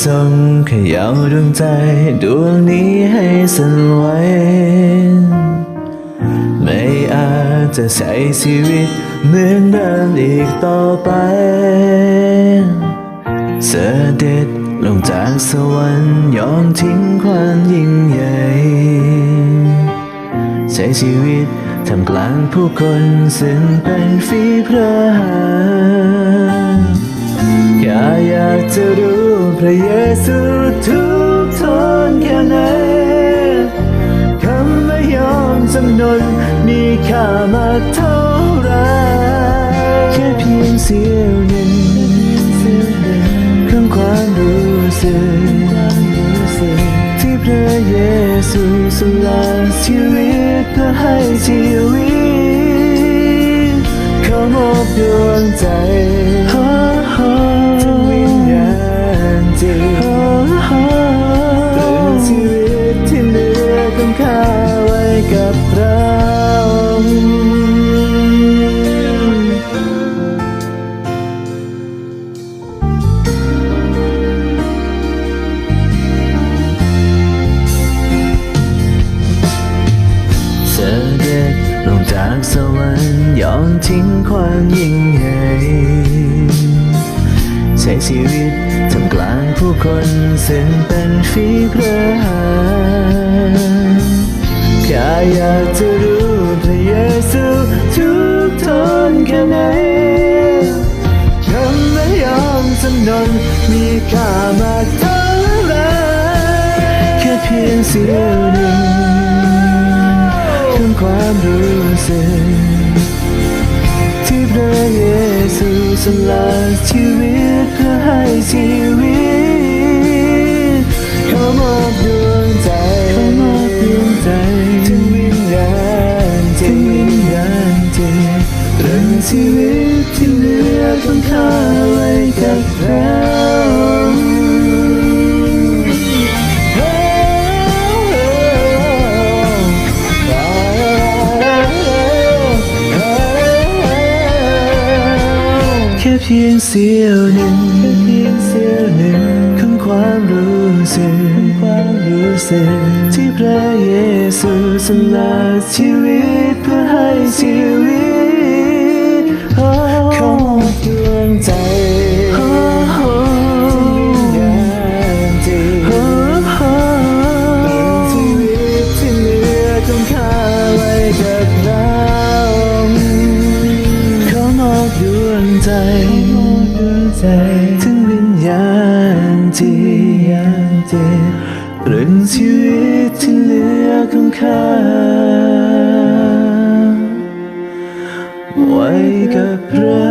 ทรงเขย่าดวงใจดวงนี้ให้สั่นไหวไม่อาจจะใช้ชีวิตเหมือนเดิมอีกต่อไป เสด็จลงจากสวรรค์ยอมทิ้งความยิ่งใหญ่ ใช้ชีวิตทำกลางผู้คนซึ่งเป็นฝีพระหัตถ์แค่อยากจะรู้ พระเยซูทุกทนแค่ไหนคำไม่ยอมจำนนมีค่ามากเท่าไรแค่เพียงเสี้ยวหนึ่งของความรู้สึกที่พระเยซูสละชีวิตเพื่อให้ชีวิตเขามอบดวงใจ กับเราเสด็จลงจากสวรรค์ยอมทิ้งความยิ่งใหญ่ใช้ชีวิตทำกลางผู้คนซึ่งเป็นฝีพระหั มีค่ามากเท่าไรแค่เพียงเสี้ยวหนึ่งของความรู้สึกที่พระเยซูสละชีวิตเพื่อให้ชีวิตเขามอบดวงใจเขามอบดวงใจถึงวิญญาณจริงวิญญาณจริงเรื่องชีวิต เพียงเสี้ยวหนึ่งแค่เพียงเสี้ยวหนึ่งของความรู้สึกความรู้สึกที่พระเยซูสละชีวิตเพื่อให้ชีวิต ใจ ถึงวิญญาณที่เรื่องชีวิตที่เหลือของข้าไว้กับเระ